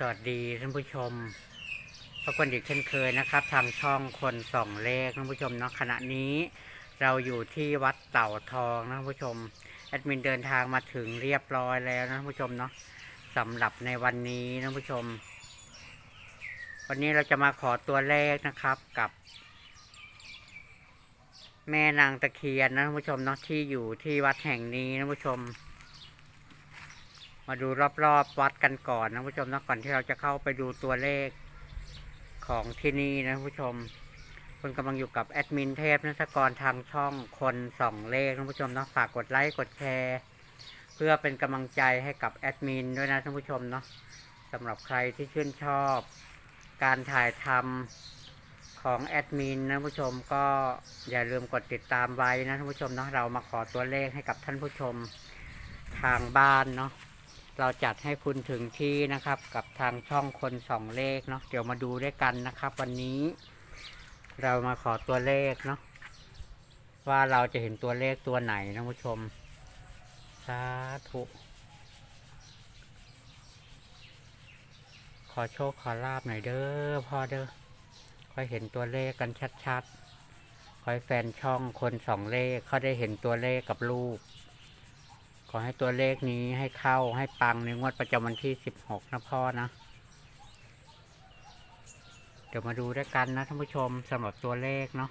สวัสดีท่านผู้ชมพบกันอีกเช่นเคยนะครับ ทางช่องคนส่องเลขท่านผู้ชมเนาะขณะนี้ เราอยู่ที่วัดเต่าทองนะท่านผู้ชมแอดมินเดินทางมาถึงเรียบร้อยแล้วนะท่านผู้ชมเนาะสำหรับในวันนี้นะท่านผู้ชม วันนี้เราจะมาขอตัวเลขนะครับกับ แม่นางตะเคียนนะท่านผู้ชมเนาะที่อยู่ที่วัดแห่งนี้นะท่านผู้ชม มาดูรอบๆวัดกันก่อนนะผู้ชมนะก่อนที่เราจะเข้าไปดูตัวเลขของที่นี่นะผู้ชมคุณกำลังอยู่กับแอดมินเทพนักกรทางช่องคนสองเลขนะผู้ชมเนาะฝากกดไลค์กดแชร์เพื่อเป็นกำลังใจให้กับแอดมินด้วยนะท่านผู้ชมเนาะสำหรับใครที่ชื่นชอบ การถ่ายทำของแอดมินนะผู้ชมก็อย่าลืมกดติดตามไว้นะท่านผู้ชมเนาะเรามาขอตัวเลขให้กับท่านผู้ชมทางบ้านเนาะ เราจัดให้คุณถึงที่นะครับกับทางช่องคนสองเลขเนาะเดี๋ยวมาดูด้วยกันนะครับ วันนี้ เรามาขอตัวเลขเนาะว่าเราจะเห็นตัวเลขตัวไหนนะผู้ชม สาธุ ขอโชคขอลาบหน่อยเด้อพ่อเด้อค่อยเห็นตัวเลขกันชัดๆค่อยแฟนช่องคนสองเลขเขาได้เห็นตัวเลขกับลูก ขอให้ตัวเลขนี้ให้เข้าให้ปังในงวดประจำวันที่สิบหกนะพ่อนะ เดี๋ยวมาดูด้วยกันนะท่านผู้ชมสำหรับตัวเลขเนาะ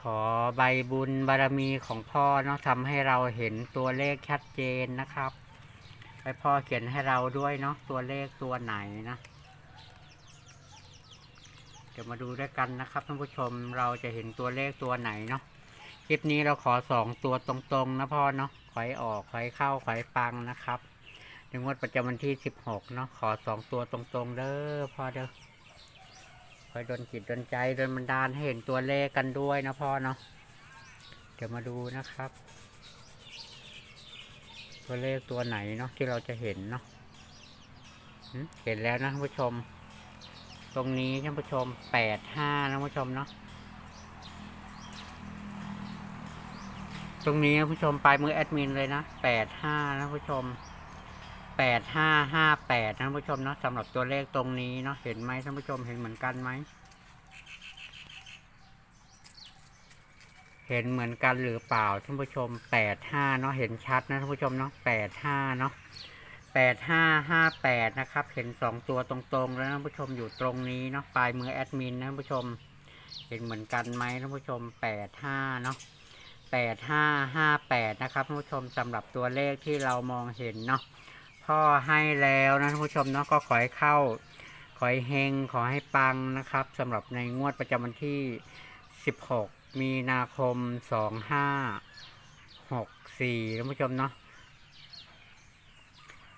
ขอใบบุญบารมีของพ่อเนาะทำให้เราเห็นตัวเลขชัดเจนนะครับให้พ่อเขียนให้เราด้วยเนาะตัวเลขตัวไหนนะ เดี๋ยวมาดูด้วยกันนะครับท่านผู้ชมเราจะเห็นตัวเลขตัวไหนเนาะ คลิปนี้เราขอสองตัวตรงๆนะพ่อเนาะขอยออกขอยเข้าขอยปังนะครับในงวดประจำวันที่สิบหกเนาะขอสองตัวตรงๆเด้อพ่อเด้อคอยดนจิตดนใจดนบันดาลให้เห็นตัวเลขกันด้วยนะพ่อเนาะเดี๋ยวมาดูนะครับ ตัวเลขตัวไหนเนาะที่เราจะเห็นเนาะเห็นแล้วนะท่านผู้ชม ตรงนี้ท่านผู้ชมแปดห้านะท่านผู้ชมเนาะ ตรงนี้ผู้ชมปลายมือแอดมินเลยนะแปดห้านะผู้ชมแปดห้าห้าแปดนะผู้ชมเนาะสำหรับตัวเลขตรงนี้เนาะเห็นไหมท่านผู้ชมเห็นเหมือนกันไหมเห็นเหมือนกันหรือเปล่าท่านผู้ชมแปดห้าเนาะเห็นชัดนะท่านผู้ชมเนาะแปดห้าเนาะแปดห้าห้าแปดนะครับ เห็นสองตัวตรงๆแล้วท่านผู้ชมอยู่ตรงนี้เนาะปลายมือแอดมินนะท่านผู้ชม เห็นเหมือนกันไหมท่านผู้ชมแปดห้าเนาะ แปดห้าห้าแปดนะครับท่านผู้ชมสำหรับตัวเลขที่เรามองเห็นเนาะพ่อให้แล้วนะท่านผู้ชมเนาะก็ขอให้เข้า ขอให้เฮงขอให้ปังนะครับสำหรับในงวดประจำวันที่สิบหกมีนาคมสองห้าหกสี่ท่านผู้ชมเนาะ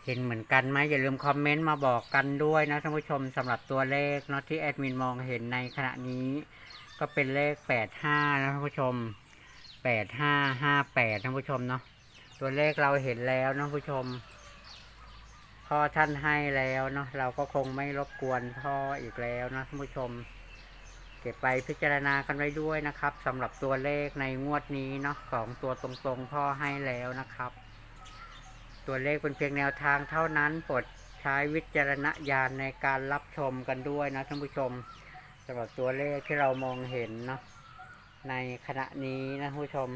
เห็นเหมือนกันไหมอย่าลืมคอมเมนต์มาบอกกันด้วยนะท่านผู้ชมสำหรับตัวเลขเนาะที่แอดมินมองเห็นในขณะนี้ ก็เป็นเลขแปดห้านะท่านผู้ชม ปดห้าห้าแปดท่านผู้ชมเนาะตัวเลขเราเห็นแล้วนะผู้ชม พ่อท่านให้แล้วเนาะเราก็คงไม่รบกวนพ่ออีกแล้วนะท่านผู้ชม เก็บไปพิจารณากันไว้ด้วยนะครับสำหรับตัวเลขในงวดนี้เนาะของตัวตรงๆพ่อให้แล้วนะครับ ตัวเลขเป็นเพียงแนวทางเท่านั้นโปรดใช้วิจารณญาณในการรับชมกันด้วยนะท่านผู้ชมสำหรับตัวเลขที่เรามองเห็นเนาะ ในขณะนี้นะผู้ชม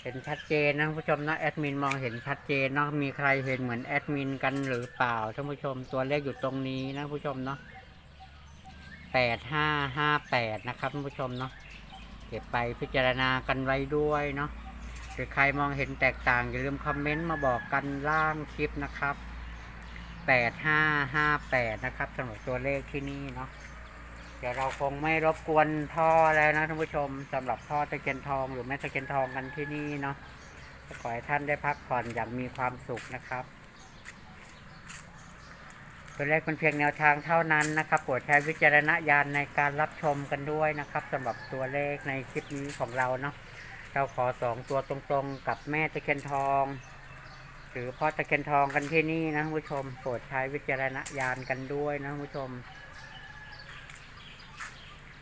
เห็นชัดเจนนะผู้ชมนะแอดมินมองเห็นชัดเจนเนาะมีใครเห็นเหมือนแอดมินกันหรือเปล่าท่านผู้ชมตัวเลขอยู่ตรงนี้นะผู้ชมเนาะแปดห้าห้าแปดนะครับท่านผู้ชมเนาะเก็บไปพิจารณากันไว้ด้วยเนาะหรือใครมองเห็นแตกต่างอย่าลืมคอมเมนต์มาบอกกันล่างคลิปนะครับ แปดห้าห้าแปดนะครับสำหรับตัวเลขที่นี่เนาะเดี๋ยวเราคงไม่รบกวนพ่อแล้วนะท่านผู้ชมสำหรับพ่อตะเกียนทองหรือแม่ตะเกียนทองกันที่นี่เนาะขอให้ท่านได้พักผ่อนอย่างมีความสุขนะครับตัวเลขเป็นเพียงแนวทางเท่านั้นนะครับโปรดใช้วิจารณญาณในการรับชมกันด้วยนะครับสำหรับตัวเลขในคลิปนี้ของเราเนาะเราขอสองตัวตรงๆกับแม่ตะเคียนทอง หรือพ่อตะเคียนทองกันที่นี่นะท่านผู้ชมโปรดใช้วิจารณญาณกันด้วยนะท่านผู้ชม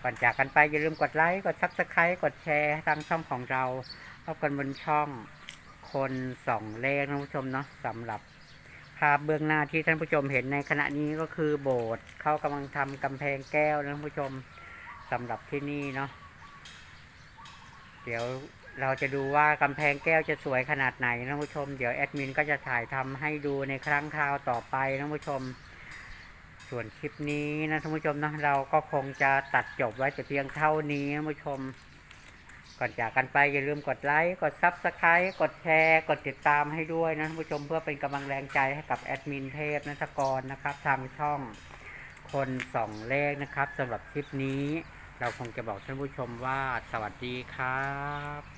ก่อนจากกันไปอย่าลืมกดไลค์กดซับสไครต์กดแชร์ทางช่องของเราพบกันบนช่องคนสองเลขนะท่านผู้ชมเนาะสำหรับภาพเบื้องหน้าที่ท่านผู้ชมเห็นในขณะนี้ก็คือโบสถ์เขากำลังทำกำแพงแก้วนะท่านผู้ชมสำหรับที่นี่เนาะเดี๋ยว เราจะดูว่ากำแพงแก้วจะสวยขนาดไหนนะท่านผู้ชม เดี๋ยวแอดมินก็จะถ่ายทำให้ดูในครั้งคราวต่อไปนะท่านผู้ชม ส่วนคลิปนี้นะท่านผู้ชมนะเราก็คงจะตัดจบไว้แต่เพียงเท่านี้นะท่านผู้ชม ก่อนจากกันไปอย่าลืมกดไลค์กดซับสไครต์กดแชร์ กดติดตามให้ด้วยนะท่านผู้ชมเพื่อเป็นกำลังแรงใจให้กับแอดมินเทพนัทกรนะครับทางช่องคนสองเลขนะครับสำหรับคลิปนี้ เราคงจะบอกท่านผู้ชมว่าสวัสดีครับ